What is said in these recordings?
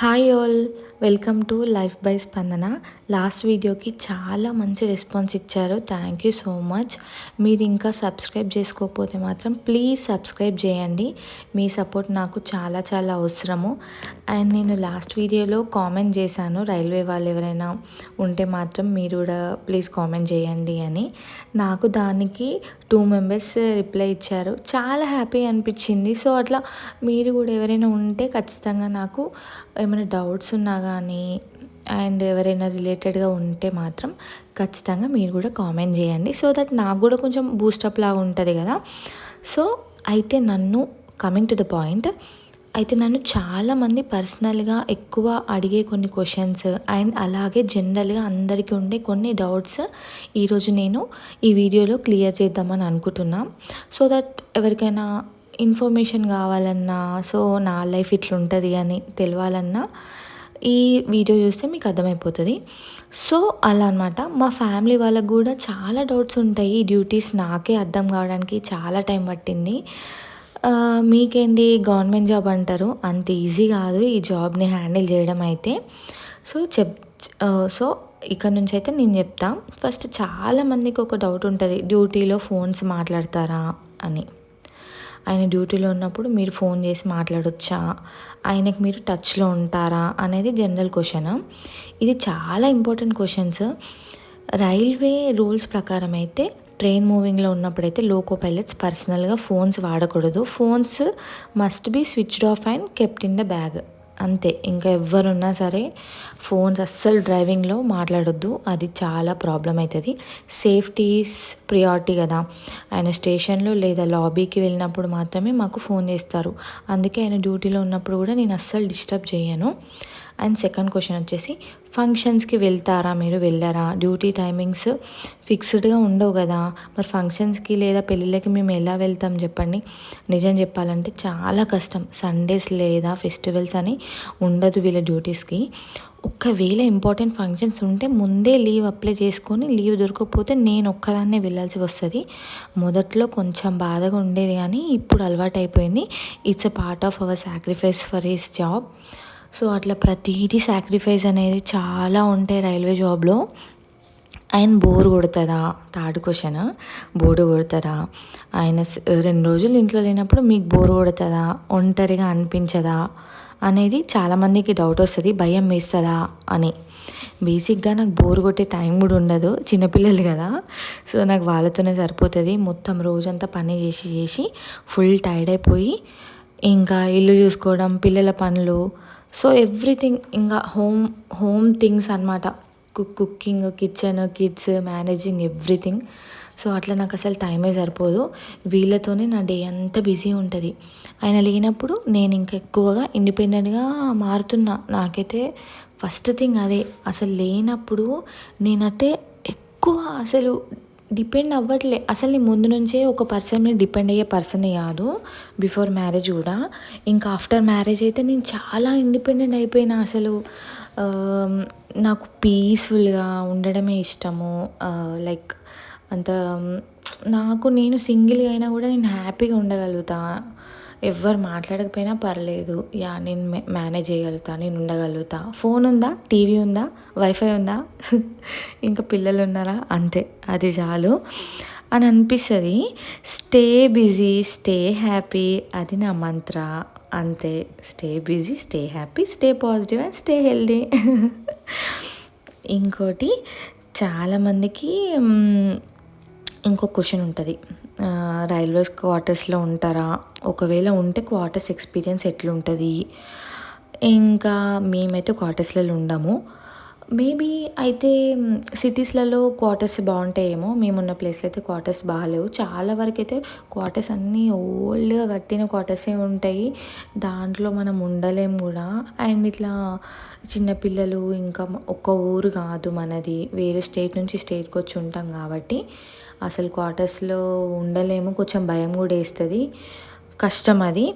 Hi all welcome to life by Spandana last వీడియోకి చాలా మంచి రెస్పాన్స్ ఇచ్చారు. థ్యాంక్ యూ సో మచ్ మీరు ఇంకా సబ్స్క్రైబ్ చేసుకోకపోతే మాత్రం ప్లీజ్ సబ్స్క్రైబ్ చేయండి. మీ సపోర్ట్ నాకు చాలా చాలా అవసరము. అండ్ నేను లాస్ట్ వీడియోలో కామెంట్ చేశాను. రైల్వే వాళ్ళు ఎవరైనా ఉంటే మాత్రం మీరు కూడా ప్లీజ్ కామెంట్ చేయండి అని. నాకు దానికి టూ మెంబర్స్ రిప్లై ఇచ్చారు. చాలా హ్యాపీ అనిపించింది. సో అట్లా మీరు కూడా ఎవరైనా ఉంటే ఖచ్చితంగా నాకు ఏమైనా డౌట్స్ ఉన్నా కానీ అండ్ ఎవరైనా రిలేటెడ్గా ఉంటే మాత్రం ఖచ్చితంగా మీరు కూడా కామెంట్ చేయండి. సో దట్ నాకు కూడా కొంచెం బూస్టప్ లాగా ఉంటుంది కదా. సో అయితే నన్ను కమింగ్ టు ద పాయింట్ అయితే నన్ను చాలామంది పర్సనల్గా ఎక్కువ అడిగే కొన్ని క్వశ్చన్స్ అండ్ అలాగే జనరల్గా అందరికీ ఉండే కొన్ని డౌట్స్ ఈరోజు నేను ఈ వీడియోలో క్లియర్ చేద్దామని అనుకుంటున్నా. సో దట్ ఎవరికైనా ఇన్ఫర్మేషన్ కావాలన్నా సో నా లైఫ్ ఇట్లా ఉంటుంది అని తెలియాలన్నా ఈ వీడియో చూస్తే మీకు అర్థమైపోతుంది. సో అలా అనమాట మా ఫ్యామిలీ వాళ్ళకు కూడా చాలా డౌట్స్ ఉంటాయి. ఈ డ్యూటీస్ నాకే అర్థం కావడానికి చాలా టైం పట్టింది. మీకేంటి గవర్నమెంట్ జాబ్ అంటారు. అంత ఈజీ కాదు ఈ జాబ్ని హ్యాండిల్ చేయడం అయితే. సో చెప్ సో ఇక్కడ నుంచి అయితే నేను చెప్తా. ఫస్ట్ చాలామందికి ఒక డౌట్ ఉంటుంది. డ్యూటీలో ఫోన్స్ మాట్లాడతారా అని. ఆయన డ్యూటీలో ఉన్నప్పుడు మీరు ఫోన్ చేసి మాట్లాడొచ్చా? ఆయనకి మీరు టచ్లో ఉంటారా? అనేది జనరల్ క్వశ్చన్. ఇది చాలా ఇంపార్టెంట్ క్వశ్చన్స్. రైల్వే రూల్స్ ప్రకారం అయితే ట్రైన్ మూవింగ్లో ఉన్నప్పుడైతే లోకో పైలట్స్ పర్సనల్గా ఫోన్స్ వాడకూడదు. Phones must be switched off and kept in the bag అంతే. ఇంకా ఎవరున్నా సరే ఫోన్స్ అస్సలు డ్రైవింగ్లో మాట్లాడొద్దు. అది చాలా ప్రాబ్లం అవుతుంది సేఫ్టీస్ ప్రియారిటీ కదా. ఆయన స్టేషన్లో లేదా లాబీకి వెళ్ళినప్పుడు మాత్రమే మాకు ఫోన్ చేస్తారు. అందుకే ఆయన డ్యూటీలో ఉన్నప్పుడు కూడా నేను అస్సలు డిస్టర్బ్ చేయను అండ్ సెకండ్ క్వశ్చన్ వచ్చేసి ఫంక్షన్స్కి వెళ్తారా మీరు? వెళ్ళారా? డ్యూటీ టైమింగ్స్ ఫిక్స్డ్గా ఉండవు కదా. మరి ఫంక్షన్స్కి లేదా పెళ్ళిళ్ళకి మేము ఎలా వెళ్తాం చెప్పండి. నిజం చెప్పాలంటే చాలా కష్టం. సండేస్ లేదా ఫెస్టివల్స్ అని ఉండదు వీళ్ళ డ్యూటీస్కి. ఒకవేళ ఇంపార్టెంట్ ఫంక్షన్స్ ఉంటే ముందే లీవ్ అప్లై చేసుకొని లీవ్ దొరకకపోతే నేను ఒక్కదాన్నే వెళ్ళాల్సి వస్తుంది. మొదట్లో కొంచెం బాధగా ఉండేది కానీ ఇప్పుడు అలవాటు అయిపోయింది it's a part of our sacrifice for his job so అట్లా ప్రతిదీ సాక్రిఫైస్ అనేది చాలా ఉంటాయి రైల్వే జాబ్లో. ఆయన బోర్ కొడుతుందా? థర్డ్ క్వశ్చన్ బోర్డు కొడుతుందా? ఆయన రెండు రోజులు ఇంట్లో లేనప్పుడు మీకు బోర్ కొడుతుందా? ఒంటరిగా అనిపించదా? అనేది చాలామందికి డౌట్ వస్తుంది భయం వేస్తుందా? అని. బేసిక్గా నాకు బోర్ కొట్టే టైం కూడా ఉండదు చిన్నపిల్లలు కదా. సో నాకు వాళ్ళతోనే సరిపోతుంది. మొత్తం రోజంతా పని చేసి చేసి ఫుల్ టైర్డ్ అయిపోయి ఇంకా ఇల్లు చూసుకోవడం పిల్లల పనులు సో ఎవ్రీథింగ్ ఇంకా హోమ్ హోమ్ థింగ్స్ అనమాట cook cooking kitchen kids managing everything. So అట్లా నాకు అసలు టైమే సరిపోదు. వీళ్ళతోనే నా డే అంతా బిజీ ఉంటుంది. ఆయన లేనప్పుడు నేను ఇంకా ఎక్కువగా ఇండిపెండెంట్గా మారుతున్నా. నాకైతే ఫస్ట్ థింగ్ అదే. అసలు లేనప్పుడు నేనైతే ఎక్కువ అసలు డిపెండ్ అవ్వట్లే. అసలు నేను ముందు నుంచే ఒక పర్సన్ మీద డిపెండ్ అయ్యే పర్సన్ కాదు. బిఫోర్ మ్యారేజ్ కూడా. ఇంకా ఆఫ్టర్ మ్యారేజ్ అయితే నేను చాలా ఇండిపెండెంట్ అయిపోయినా అసలు. నాకు పీస్ఫుల్గా ఉండడమే ఇష్టము. లైక్ అంత నాకు నేను సింగిల్గా అయినా కూడా నేను హ్యాపీగా ఉండగలుగుతా. ఎవ్వరు మాట్లాడకపోయినా పర్లేదు. యా నేను మేనేజ్ చేయగలుగుతా నేను ఉండగలుగుతా. ఫోన్ ఉందా? టీవీ ఉందా? వైఫై ఉందా? ఇంకా పిల్లలు ఉన్నారా? అంతే అది చాలు. అని అనిపిస్తుంది స్టే బిజీ స్టే హ్యాపీ అది నా మంత్ర. అంతే stay busy stay happy stay positive and stay healthy ఇంకోటి చాలామందికి ఇంకో క్వశ్చన్ ఉంటుంది. రైల్వే క్వార్టర్స్లో ఉంటారా? ఒకవేళ ఉంటే క్వార్టర్స్ ఎక్స్పీరియన్స్ ఎట్లుంటుంది? ఇంకా మేమైతే క్వార్టర్స్లలో ఉండము. మేబీ అయితే సిటీస్లలో క్వార్టర్స్ బాగుంటాయేమో మేమున్న ప్లేస్లో అయితే క్వార్టర్స్ బాగాలేవు. చాలా వరకు అయితే క్వార్టర్స్ అన్నీ ఓల్డ్గా కట్టిన క్వార్టర్సే ఉంటాయి. దాంట్లో మనం ఉండలేము కూడా. అండ్ ఇట్లా చిన్నపిల్లలు ఇంకా ఒక్క ఊరు కాదు మనది. వేరే స్టేట్ నుంచి స్టేట్కి వచ్చి ఉంటాం కాబట్టి. అసలు క్వార్టర్స్లో ఉండలేము కొంచెం భయం కూడా వేస్తుంది. కష్టం అది.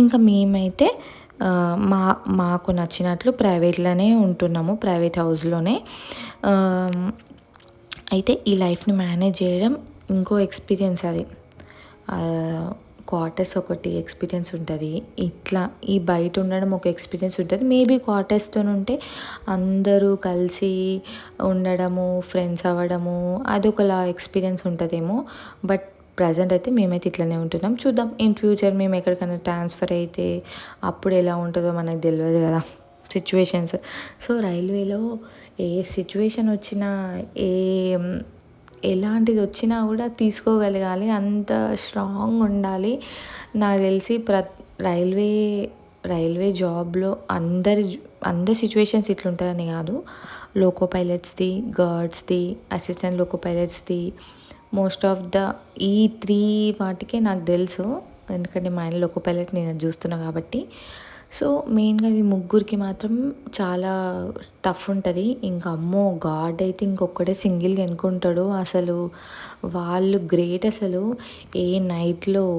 ఇంకా మేమైతే మా మాకు నచ్చినట్లు ప్రైవేట్లోనే ఉంటున్నాము ప్రైవేట్ హౌస్లోనే. అయితే ఈ లైఫ్ని మేనేజ్ చేయడం ఇంకో ఎక్స్పీరియన్స్ అది. క్వార్టర్స్ ఒకటి ఎక్స్పీరియన్స్ ఉంటుంది. ఇట్లా ఈ బయట ఉండడం ఒక ఎక్స్పీరియన్స్ ఉంటుంది. మేబీ క్వార్టర్స్తో ఉంటే అందరూ కలిసి ఉండడము ఫ్రెండ్స్ అవ్వడము అదొకలా ఎక్స్పీరియన్స్ ఉంటుందేమో. బట్ ప్రజెంట్ అయితే మేమైతే ఇట్లనే ఉంటున్నాం. చూద్దాం. ఇన్ ఫ్యూచర్ మేము ఎక్కడికైనా ట్రాన్స్ఫర్ అయితే అప్పుడు ఎలా ఉంటుందో మనకు తెలియదు కదా సిచ్యువేషన్స్ సో రైల్వేలో ఏ సిచ్యువేషన్ వచ్చినా ఏ ఎలాంటిది వచ్చినా కూడా తీసుకోగలగాలి అంత స్ట్రాంగ్ ఉండాలి. నాకు తెలిసి ప్ర రైల్వే రైల్వే జాబ్లో అందరి అందరి సిచ్యువేషన్స్ ఇట్లుంటుందని కాదు. లోకో పైలట్స్ది గార్డ్స్ది అసిస్టెంట్ లోకో పైలట్స్ది మోస్ట్ ఆఫ్ ద ఈ త్రీ వాటికే నాకు తెలుసు. ఎందుకంటే మా ఆయన లోకో పైలట్ నేను చూస్తున్నా కాబట్టి. సో మెయిన్గా ఈ ముగ్గురికి మాత్రం చాలా టఫ్ ఉంటుంది. ఇంకా అమ్మో గాడ్ అయితే ఇంకొక్కడే సింగిల్గా ఎన్నుకుంటాడు అసలు. వాళ్ళు గ్రేట్ అసలు. ఏ నైట్లో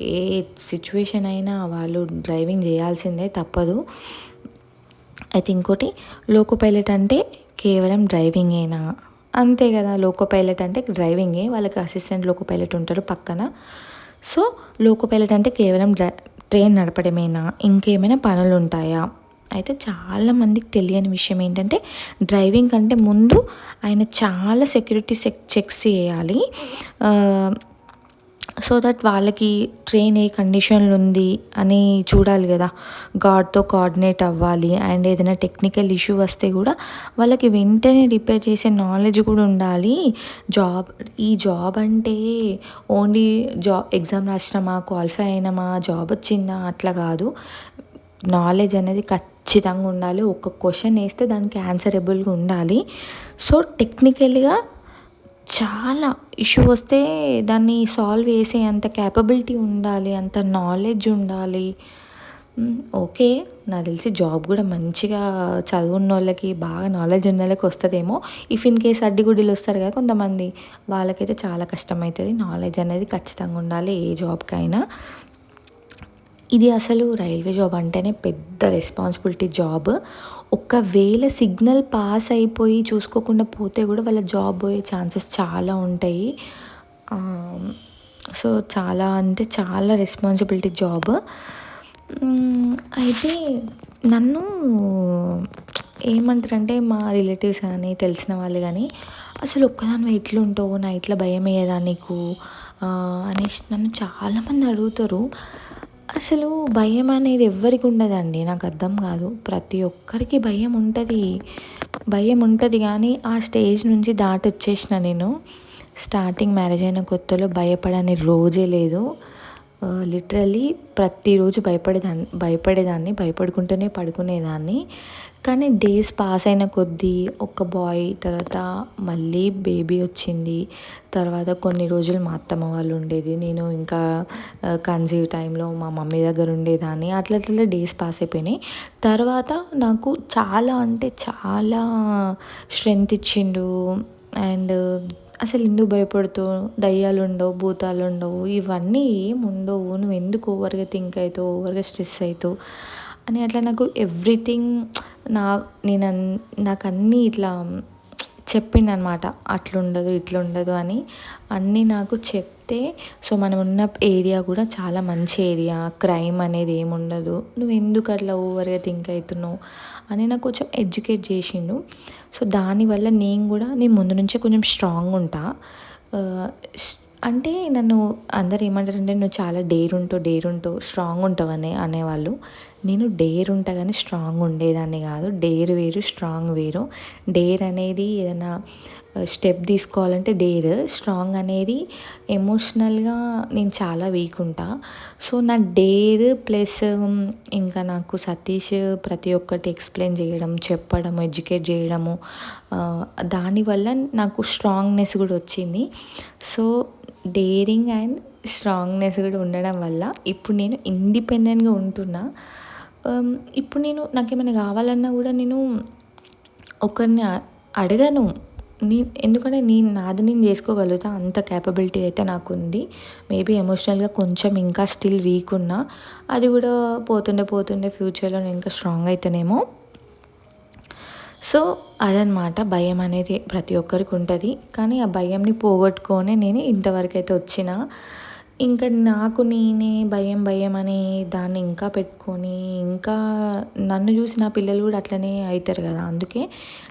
ఏ సిచ్యువేషన్ అయినా వాళ్ళు డ్రైవింగ్ చేయాల్సిందే తప్పదు. అయితే ఇంకోటి లోకో పైలట్ అంటే కేవలం డ్రైవింగేనా? అంతే కదా లోకో పైలట్ అంటే డ్రైవింగే. వాళ్ళకి అసిస్టెంట్ లోకో పైలట్ ఉంటారు పక్కన. సో లోకో పైలట్ అంటే కేవలం డ్రై ట్రైన్ నడపడమేనా? ఇంకేమైనా పనులు ఉంటాయా అయితే చాలామందికి తెలియని విషయం ఏంటంటే డ్రైవింగ్ కంటే ముందు ఆయన చాలా సెక్యూరిటీ చెక్స్ చేయాలి. సో దట్ వాళ్ళకి ట్రైన్ ఏ కండిషన్లో ఉంది అని చూడాలి కదా. గాడ్తో కోఆర్డినేట్ అవ్వాలి. అండ్ ఏదైనా టెక్నికల్ ఇష్యూ వస్తే కూడా వాళ్ళకి వెంటనే రిపేర్ చేసే నాలెడ్జ్ కూడా ఉండాలి. జాబ్ ఈ జాబ్ అంటే ఓన్లీ జాబ్ ఎగ్జామ్ రాసినామా క్వాలిఫై అయినామా జాబ్ వచ్చిందా? అట్లా కాదు. నాలెడ్జ్ అనేది ఖచ్చితంగా ఉండాలి. ఒక క్వశ్చన్ వేస్తే దానికి ఆన్సరబుల్గా ఉండాలి. సో టెక్నికల్గా చాలా ఇష్యూ వస్తే దాన్ని సాల్వ్ చేసే అంత క్యాపబిలిటీ ఉండాలి అంత నాలెడ్జ్ ఉండాలి. ఓకే నాకు తెలిసి జాబ్ కూడా మంచిగా చదువున్న వాళ్ళకి బాగా నాలెడ్జ్ ఉన్న వాళ్ళకి వస్తుందేమో. ఇఫ్ ఇన్ కేస్ అడ్డిగుడ్డిలు వస్తారు కదా కొంతమంది వాళ్ళకైతే చాలా కష్టమవుతుంది. నాలెడ్జ్ అనేది ఖచ్చితంగా ఉండాలి ఏ జాబ్కైనా ఇది అసలు రైల్వే జాబ్ అంటేనే పెద్ద రెస్పాన్సిబిలిటీ జాబ్. ఒకవేళ సిగ్నల్ పాస్ అయిపోయి చూసుకోకుండా పోతే కూడా వాళ్ళ జాబ్ పోయే ఛాన్సెస్ చాలా ఉంటాయి. సో చాలా అంటే చాలా రెస్పాన్సిబిలిటీ జాబ్. అయితే నన్ను ఏమంటారంటే మా రిలేటివ్స్ కానీ తెలిసిన వాళ్ళు కానీ అసలు ఒక్కదాని ఎట్లుంటావు? నా ఇట్లా భయం అయ్యేదా నీకు అనేసి నన్ను చాలామంది అడుగుతారు. అసలు భయం అనేది ఎవ్వరికి ఉండదండి. నాకు అర్థం కాదు. ప్రతి ఒక్కరికి భయం ఉంటుంది. భయం ఉంటుంది కానీ ఆ స్టేజ్ నుంచి దాటి వచ్చేసిన నేను. స్టార్టింగ్ మ్యారేజ్ అయిన కొత్తలో భయపడని రోజే లేదు. లిటరలీ ప్రతిరోజు భయపడేదాన్ని భయపడేదాన్ని భయపడుకుంటూనే పడుకునేదాన్ని. కానీ డేస్ పాస్ అయిన కొద్దీ ఒక బాయ్ తర్వాత మళ్ళీ బేబీ వచ్చింది. తర్వాత కొన్ని రోజులు మా అత్తమ్మ వాళ్ళు ఉండేది. నేను ఇంకా కన్సీవ్ టైంలో మా మమ్మీ దగ్గర ఉండేదాన్ని. అట్లా అట్లా డేస్ పాస్ అయిపోయినాయి. తర్వాత నాకు చాలా అంటే చాలా స్ట్రెంగ్త్ ఇచ్చిండు. అండ్ అసలు ఎందుకు భయపడుతూ దయ్యాలు ఉండవు భూతాలు ఉండవు ఇవన్నీ ఏం ఉండవు నువ్వు ఎందుకు ఓవర్గా థింక్ అవుతావు ఓవర్గా స్ట్రెస్ అవుతావు? అని అట్లా నాకు ఎవ్రీథింగ్ నా నేను నాకు అన్నీ ఇట్లా చెప్పిండు అనమాట అట్లుండదు ఇట్లుండదు అని అన్నీ నాకు చెప్తే సో మనం ఉన్న ఏరియా కూడా చాలా మంచి ఏరియా. క్రైమ్ అనేది ఏముండదు. నువ్వు ఎందుకు అట్లా ఓవర్గా థింక్ అవుతున్నావు? అని నాకు కొంచెం ఎడ్యుకేట్ చేసిండు. సో దానివల్ల నేను కూడా నేను ముందు నుంచే కొంచెం స్ట్రాంగ్ ఉంటా. అంటే నన్ను అందరు ఏమంటారంటే నువ్వు చాలా డేర్ ఉంటావు డేర్ ఉంటావు స్ట్రాంగ్ ఉంటావు అనే అనేవాళ్ళు. నేను డేర్ ఉంటా కానీ స్ట్రాంగ్ ఉండేదాన్ని కాదు. డేర్ వేరు స్ట్రాంగ్ వేరు. డేర్ అనేది ఏదైనా స్టెప్ తీసుకోవాలంటే డేర్ స్ట్రాంగ్ అనేది ఎమోషనల్గా నేను చాలా వీక్ ఉంటా. సో నా డేర్ ప్లస్ ఇంకా నాకు సతీష్ ప్రతి ఒక్కటి ఎక్స్ప్లెయిన్ చేయడం చెప్పడం ఎడ్యుకేట్ చేయడము దానివల్ల నాకు స్ట్రాంగ్నెస్ కూడా వచ్చింది. సో డేరింగ్ అండ్ స్ట్రాంగ్నెస్ కూడా ఉండడం వల్ల ఇప్పుడు నేను ఇండిపెండెంట్గా ఉంటున్నా. Um, ఇప్పుడు నేను నాకేమైనా కావాలన్నా కూడా నేను ఒకరిని అడగను. నీ ఎందుకంటే నేను నాది నేను చేసుకోగలుగుతా. అంత క్యాపబిలిటీ అయితే నాకు ఉంది మేబీ ఎమోషనల్గా కొంచెం ఇంకా స్టిల్ వీక్ ఉన్నా. అది కూడా పోతుండే పోతుండే ఫ్యూచర్లో నేను ఇంకా స్ట్రాంగ్ అవుతానేమో సో అదనమాట భయం అనేది ప్రతి ఒక్కరికి ఉంటుంది. కానీ ఆ భయంని పోగొట్టుకొని నేను ఇంతవరకు అయితే వచ్చిన. ఇంకా నాకు నేనే భయం భయం అని దాన్ని ఇంకా పెట్టుకొని ఇంకా నన్ను చూసి నా పిల్లలు కూడా అట్లనే అవుతారు కదా. అందుకే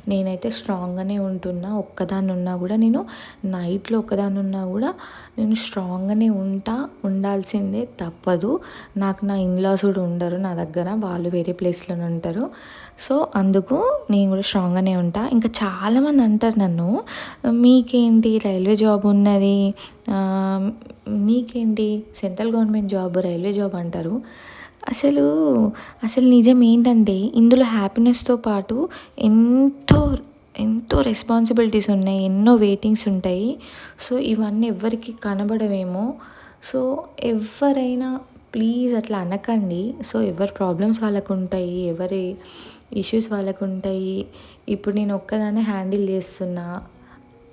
నేనైతే స్ట్రాంగ్గానే ఉంటున్నా. ఒక్కదాన్ని ఉన్నా కూడా నేను నైట్లో ఒక్కదాన్ని ఉన్నా కూడా నేను స్ట్రాంగ్గానే ఉంటా. ఉండాల్సిందే తప్పదు. నాకు నా ఇన్లాస్ కూడా ఉండరు నా దగ్గర. వాళ్ళు వేరే ప్లేస్లోనే ఉంటారు. సో అందుకు నేను కూడా స్ట్రాంగ్గానే ఉంటా. ఇంకా చాలామంది అంటారు నన్ను మీకేంటి రైల్వే జాబ్ ఉన్నది? నీకేంటి? Central government job railway job అంటారు. అసలు అసలు నిజం ఏంటంటే ఇందులో హ్యాపీనెస్తో పాటు ఎంతో ఎంతో రెస్పాన్సిబిలిటీస్ ఉన్నాయి ఎన్నో వెయిటింగ్స్ ఉంటాయి. సో ఇవన్నీ ఎవరికి కనబడవేమో. సో ఎవరైనా ప్లీజ్ అట్లా అనకండి. సో ఎవరి ప్రాబ్లమ్స్ వాళ్ళకు ఉంటాయి ఎవరి ఇష్యూస్ వాళ్ళకు ఉంటాయి ఇప్పుడు నేను ఒక్కదాన్నే హ్యాండిల్ చేస్తున్నా.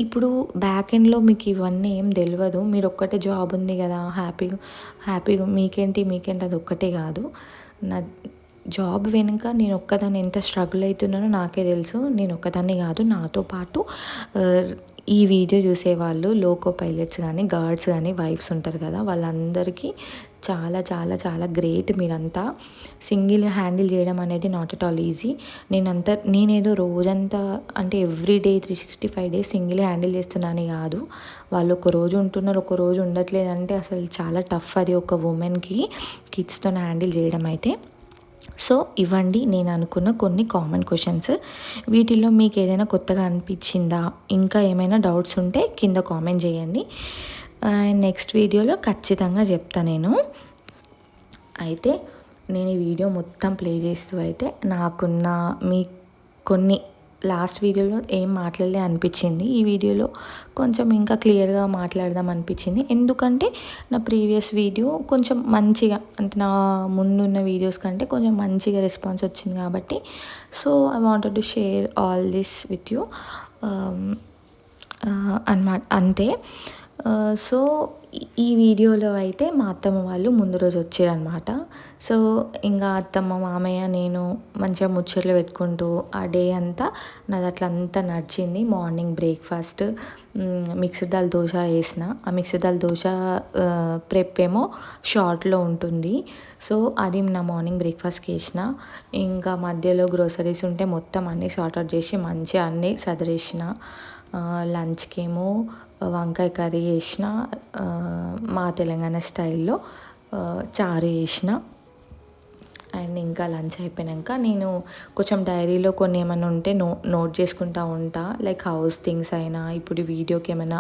ఇప్పుడు బ్యాక్ ఎండ్లో మీకు ఇవన్నీ ఏం తెలియదు మీరు ఒక్కటే జాబ్ ఉంది కదా హ్యాపీగా హ్యాపీగా మీకేంటి మీకేంటి అది ఒక్కటే కాదు. నా జాబ్ వెనుక నేను ఒక్కదాన్ని ఎంత స్ట్రగుల్ అవుతున్నానో నాకే తెలుసు. నేను ఒక్కదాన్ని కాదు నాతో పాటు ఈ వీడియో చూసేవాళ్ళు లోకో పైలట్స్ కానీ గార్డ్స్ కానీ వైఫ్స్ ఉంటారు కదా వాళ్ళందరికీ చాలా చాలా చాలా గ్రేట్ మీరంతా సింగిల్ హ్యాండిల్ చేయడం అనేది నాట్ ఎట్ ఆల్ ఈజీ నేనంతా నేనేదో రోజంతా అంటే every day three sixty five days single handle చేస్తున్నాను కాదు. వాళ్ళు ఒక రోజు ఉంటున్నారు ఒక రోజు ఉండట్లేదంటే అసలు చాలా టఫ్ అది ఒక ఉమెన్కి కిడ్స్తో హ్యాండిల్ చేయడం అయితే. సో ఇవ్వండి నేను అనుకున్న కొన్ని కామన్ క్వశ్చన్స్ వీటిల్లో మీకు ఏదైనా కొత్తగా అనిపించిందా? ఇంకా ఏమైనా డౌట్స్ ఉంటే కింద కామెంట్ చేయండి. నెక్స్ట్ వీడియోలో ఖచ్చితంగా చెప్తా నేను. అయితే నేను ఈ వీడియో మొత్తం ప్లే చేస్తూ అయితే నాకున్న మీ కొన్ని లాస్ట్ వీడియోలో ఏం మాట్లాడలే అనిపించింది. ఈ వీడియోలో కొంచెం ఇంకా క్లియర్గా మాట్లాడదాం అనిపించింది. ఎందుకంటే నా ప్రీవియస్ వీడియో కొంచెం మంచిగా అంటే నా ముందున్న వీడియోస్ కంటే కొంచెం మంచిగా రెస్పాన్స్ వచ్చింది కాబట్టి. So I wanted to share all this with you అన్నమాట అంతే. Uh, సో ఈ వీడియోలో అయితే మా అత్తమ్మ వాళ్ళు ముందు రోజు వచ్చారనమాట సో ఇంకా అత్తమ్మ మామయ్య నేను మంచిగా ముచ్చట్లు పెట్టుకుంటూ ఆ డే అంతా నాది అట్లా అంతా నడిచింది. Morning breakfast mixed dal dosa వేసిన ఆ మిక్స్డ్ దాల్ దోశ ప్రెప్ ఏమో షార్ట్లో ఉంటుంది. సో అది నా మార్నింగ్ బ్రేక్ఫాస్ట్కి వేసిన ఇంకా మధ్యలో గ్రోసరీస్ ఉంటే మొత్తం అన్నీ షార్ట్ అవుట్ చేసి మంచిగా అన్నీ సదిరేసిన. లంచ్కి ఏమో వంకాయ కర్రీ చేసిన మా తెలంగాణ స్టైల్లో చారు చేసిన. అండ్ ఇంకా లంచ్ అయిపోయాక నేను కొంచెం డైరీలో కొన్ని ఏమైనా ఉంటే నో నోట్ చేసుకుంటా ఉంటా. లైక్ హౌస్ థింగ్స్ అయినా ఇప్పుడు వీడియోకి ఏమైనా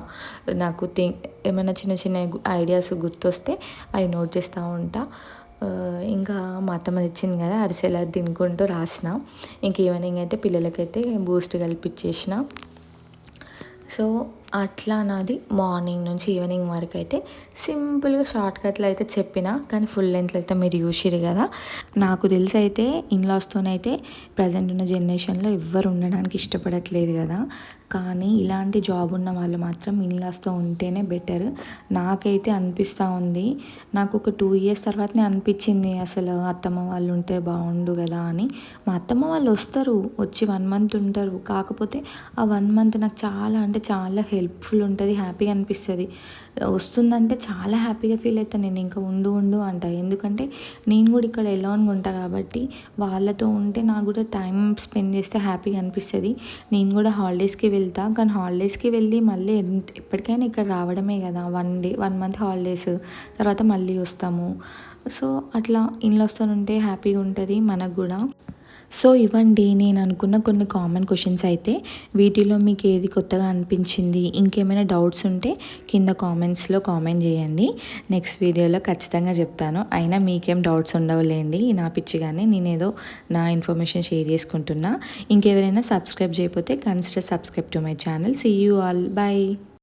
నాకు థింగ్ ఏమైనా చిన్న చిన్న ఐడియాస్ గుర్తొస్తే అవి నోట్ చేస్తూ ఉంటా. ఇంకా మా అత్తమ్మ తెచ్చింది కదా అరిసెలు తినుకుంటూ రాసిన. ఇంక ఈవినింగ్ అయితే పిల్లలకైతే బూస్ట్ కలిపిచ్చేసిన. సో అట్లా నాది మార్నింగ్ నుంచి ఈవినింగ్ వరకు అయితే సింపుల్గా షార్ట్ కట్లు అయితే చెప్పిన కానీ ఫుల్ లెంత్లో అయితే మీరు చూసిరు కదా. నాకు తెలిసి అయితే ఇన్లాస్తోనైతే ప్రజెంట్ ఉన్న జనరేషన్లో ఎవ్వరు ఉండడానికి ఇష్టపడట్లేదు కదా. కానీ ఇలాంటి జాబ్ ఉన్న వాళ్ళు మాత్రం ఇన్లాస్తో ఉంటేనే బెటర్. నాకైతే అనిపిస్తూ ఉంది. నాకు ఒక టూ ఇయర్స్ తర్వాతనే అనిపించింది అసలు అత్తమ్మ వాళ్ళు ఉంటే బాగుండు కదా అని. మా అత్తమ్మ వాళ్ళు వస్తారు వచ్చి వన్ మంత్ ఉంటారు. కాకపోతే ఆ వన్ మంత్ నాకు చాలా అంటే చాలా హెల్ప్ఫుల్ ఉంటుంది హ్యాపీగా అనిపిస్తుంది. వస్తుందంటే చాలా హ్యాపీగా ఫీల్ అవుతాను నేను ఇంకా ఉండు ఉండు అంట. ఎందుకంటే నేను కూడా ఇక్కడ ఎలాన్గా ఉంటా కాబట్టి వాళ్ళతో ఉంటే నాకు కూడా టైం స్పెండ్ చేస్తే హ్యాపీగా అనిపిస్తుంది. నేను కూడా హాలిడేస్కి వెళ్తా. కానీ హాలిడేస్కి వెళ్ళి మళ్ళీ ఎప్పటికైనా ఇక్కడ రావడమే కదా. One day one month holidays తర్వాత మళ్ళీ వస్తాము. సో అట్లా ఇన్లో ఉంటే హ్యాపీగా ఉంటుంది మనకు కూడా. సో ఇవ్వండి నేను అనుకున్న కొన్ని కామన్ క్వశ్చన్స్ అయితే వీటిలో మీకు ఏది కొత్తగా అనిపించింది ఇంకేమైనా డౌట్స్ ఉంటే కింద కామెంట్స్లో కామెంట్ చేయండి. నెక్స్ట్ వీడియోలో ఖచ్చితంగా చెప్తాను. అయినా మీకేం డౌట్స్ ఉండవులేండి. నా పిచ్చిగానే నేనేదో నా ఇన్ఫర్మేషన్ షేర్ చేసుకుంటున్నా. ఇంకెవరైనా సబ్స్క్రైబ్ చేయకపోతే consider subscribe to my channel see you all bye